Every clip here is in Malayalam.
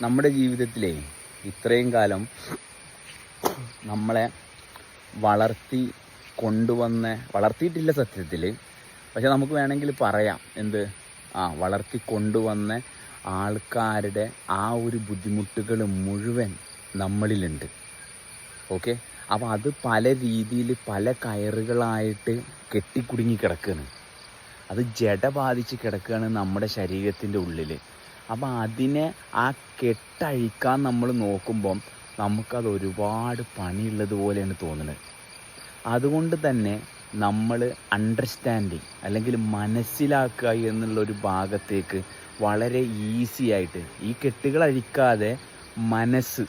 നമ്മുടെ ജീവിതത്തിലെ ഇത്രയും കാലം നമ്മളെ വളർത്തി കൊണ്ടുവന്ന വളർത്തിയിട്ടില്ല സത്യത്തിൽ പക്ഷെ നമുക്ക് വേണമെങ്കിൽ പറയാം എന്ത്? ആ വളർത്തി കൊണ്ടുവന്ന ആൾക്കാരുടെ ആ ഒരു ബുദ്ധിമുട്ടുകൾ മുഴുവൻ നമ്മളിലുണ്ട്. ഓക്കെ? അപ്പോൾ അത് പല രീതിയിൽ പല കയറുകളായിട്ട് കെട്ടിക്കുടുങ്ങി കിടക്കുകയാണ് അത് ജഡ ബാധിച്ച് കിടക്കുകയാണ് നമ്മുടെ ശരീരത്തിന്റെ ഉള്ളിൽ അപ്പോൾ അതിനെ ആ കെട്ടഴിക്കാൻ നമ്മൾ നോക്കുമ്പം നമുക്കത് ഒരുപാട് പണിയുള്ളത് പോലെയാണ് തോന്നുന്നത്. അതുകൊണ്ട് തന്നെ നമ്മൾ അണ്ടർസ്റ്റാൻഡിങ് അല്ലെങ്കിൽ മനസ്സിലാക്കുക എന്നുള്ളൊരു ഭാഗത്തേക്ക് വളരെ ഈസി ആയിട്ട് ഈ കെട്ടുകൾ അഴിക്കാതെ മനസ്സ്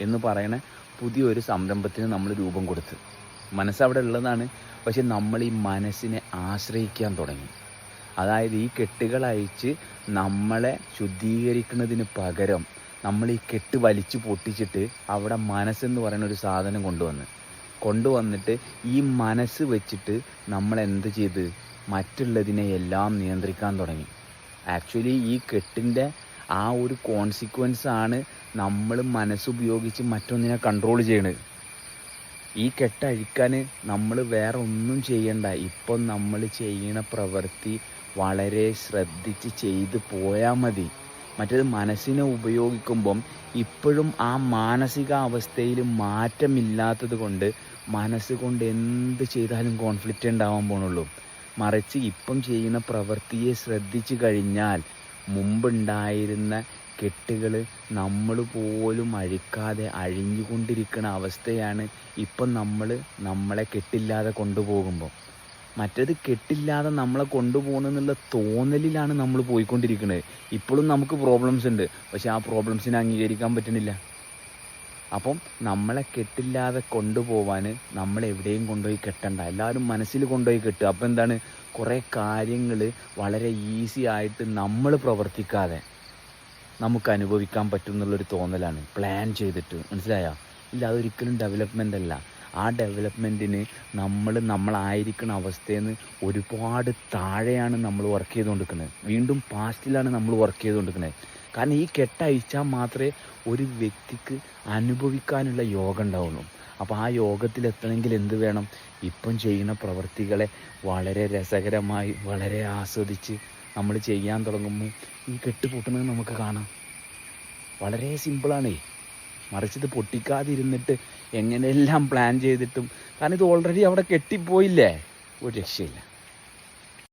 എന്ന് പറയുന്ന പുതിയൊരു സംരംഭത്തിന് നമ്മൾ രൂപം കൊടുത്ത്. മനസ്സവിടെ ഉള്ളതാണ്. പക്ഷെ നമ്മൾ ഈ മനസ്സിനെ ആശ്രയിക്കാൻ തുടങ്ങി. അതായത് ഈ കെട്ടുകൾ അയച്ച് നമ്മളെ ശുദ്ധീകരിക്കുന്നതിന് പകരം നമ്മൾ ഈ കെട്ട് വലിച്ചു പൊട്ടിച്ചിട്ട് അവിടെ മനസ്സെന്ന് പറയുന്ന ഒരു സാധനം കൊണ്ടുവന്ന്. കൊണ്ടുവന്നിട്ട് ഈ മനസ്സ് വെച്ചിട്ട് നമ്മൾ എന്ത് ചെയ്ത്? മറ്റുള്ളതിനെ എല്ലാം നിയന്ത്രിക്കാൻ തുടങ്ങി. ആക്ച്വലി ഈ കെട്ടിന്റെ ആ ഒരു കോൺസിക്വൻസ് ആണ് നമ്മൾ മനസ്സുപയോഗിച്ച് മറ്റൊന്നിനെ കൺട്രോൾ ചെയ്യണത് ഈ കെട്ടഴിക്കാൻ നമ്മൾ വേറെ ഒന്നും ചെയ്യണ്ട. ഇപ്പം നമ്മൾ ചെയ്യുന്ന പ്രവൃത്തി വളരെ ശ്രദ്ധിച്ച് ചെയ്ത് പോയാൽ മതി. മറ്റേത് മനസ്സിനെ ഉപയോഗിക്കുമ്പം ഇപ്പോഴും ആ മാനസികാവസ്ഥയിൽ മാറ്റമില്ലാത്തത് കൊണ്ട് മനസ്സുകൊണ്ട് എന്ത് ചെയ്താലും കോൺഫ്ലിക്റ്റ് ഉണ്ടാവാൻ പോണുള്ളൂ. മറിച്ച് ഇപ്പം ചെയ്യുന്ന പ്രവൃത്തിയെ ശ്രദ്ധിച്ചു കഴിഞ്ഞാൽ മുമ്പുണ്ടായിരുന്ന കെട്ടുകൾ നമ്മൾ പോലും അഴിക്കാതെ അഴിഞ്ഞുകൊണ്ടിരിക്കുന്ന അവസ്ഥയാണ് ഇപ്പം നമ്മൾ നമ്മളെ കെട്ടില്ലാതെ കൊണ്ടുപോകുമ്പോൾ മറ്റേത് കെട്ടില്ലാതെ നമ്മളെ കൊണ്ടുപോകണമെന്നുള്ള തോന്നലിലാണ് നമ്മൾ പോയിക്കൊണ്ടിരിക്കുന്നത് ഇപ്പോഴും നമുക്ക് പ്രോബ്ലംസ് ഉണ്ട്. പക്ഷെ ആ പ്രോബ്ലംസിനെ അംഗീകരിക്കാൻ പറ്റുന്നില്ല അപ്പം നമ്മളെ കെട്ടില്ലാതെ കൊണ്ടുപോവാൻ നമ്മൾ എവിടെയും കൊണ്ടുപോയി കെട്ടണ്ട. എല്ലാവരും മനസ്സിൽ കൊണ്ടുപോയി കെട്ടുക. അപ്പം എന്താണ്? കുറേ കാര്യങ്ങൾ വളരെ ഈസി ആയിട്ട് നമ്മൾ പ്രവർത്തിക്കാതെ നമുക്ക് അനുഭവിക്കാൻ പറ്റും എന്നുള്ളൊരു തോന്നലാണ്. പ്ലാൻ ചെയ്തിട്ട്. മനസ്സിലായോ? ഇല്ല അതൊരിക്കലും ഡെവലപ്മെന്റ് അല്ല. ആ ഡെവലപ്മെന്റിന് നമ്മൾ നമ്മളായിരിക്കുന്ന അവസ്ഥയിൽ നിന്ന് ഒരുപാട് താഴെയാണ് നമ്മൾ വർക്ക് ചെയ്തുകൊണ്ടിരിക്കുന്നത് വീണ്ടും പാസ്റ്റിലാണ് നമ്മൾ വർക്ക് ചെയ്തുകൊണ്ടിരിക്കുന്നത് കാരണം ഈ കെട്ടയച്ചാൽ മാത്രമേ ഒരു വ്യക്തിക്ക് അനുഭവിക്കാനുള്ള യോഗം ഉണ്ടാവുള്ളൂ. അപ്പോൾ ആ യോഗത്തിലെത്തണമെങ്കിൽ എന്ത് വേണം? ഇപ്പം ചെയ്യുന്ന പ്രവൃത്തികളെ വളരെ രസകരമായി വളരെ ആസ്വദിച്ച് നമ്മൾ ചെയ്യാൻ തുടങ്ങുമ്പോൾ ഈ കെട്ട് പൊട്ടുന്നത് നമുക്ക് കാണാം. വളരെ സിമ്പിളാണേ മറിച്ച് ഇത് പൊട്ടിക്കാതിരുന്നിട്ട് എങ്ങനെയെല്ലാം പ്ലാൻ ചെയ്തിട്ടും. കാരണം ഇത് ഓൾറെഡി അവിടെ കെട്ടിപ്പോയില്ലേ? ഒരു രക്ഷയില്ല.